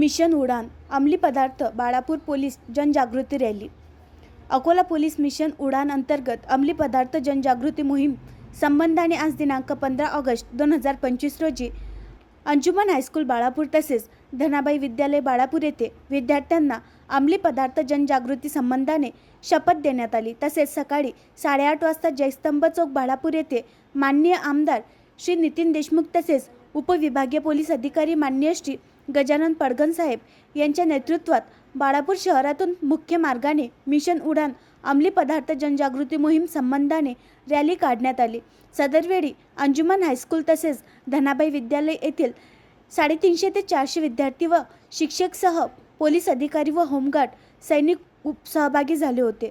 Mission उडान अंमली पदार्थ Balapur police जनजागृती rally. Akola police mission Udan अंतर्गत अंमली पदार्थ जनजागृती मोहीम संबंधाने आज दिनांक पंधरा ऑगस्ट दोन हजार पंचवीस रोजी अंजुमन हायस्कूल बाळापूर तसेच धनाबाई विद्यालय बाळापूर येथे विद्यार्थ्यांना अंमली पदार्थ जनजागृती संबंधाने शपथ देण्यात आली. तसेच सकाळी साडेआठ वाजता जयस्तंभ चौक बाळापूर येथे माननीय आमदार श्री नितीन देशमुख तसेच उपविभागीय पोलीस अधिकारी मान्य श्री गजानन पडगण साहेब यांच्या नेतृत्वात बाळापूर शहरातून मुख्य मार्गाने मिशन उडान अंमली पदार्थ जनजागृती मोहीम संबंधाने रॅली काढण्यात आली. सदरवेळी अंजुमन हायस्कूल तसेच धनाबाई विद्यालय येथील साडेतीनशे ते चारशे विद्यार्थी व शिक्षकसह पोलीस अधिकारी व होमगार्ड सैनिक उप सहभागी झाले होते.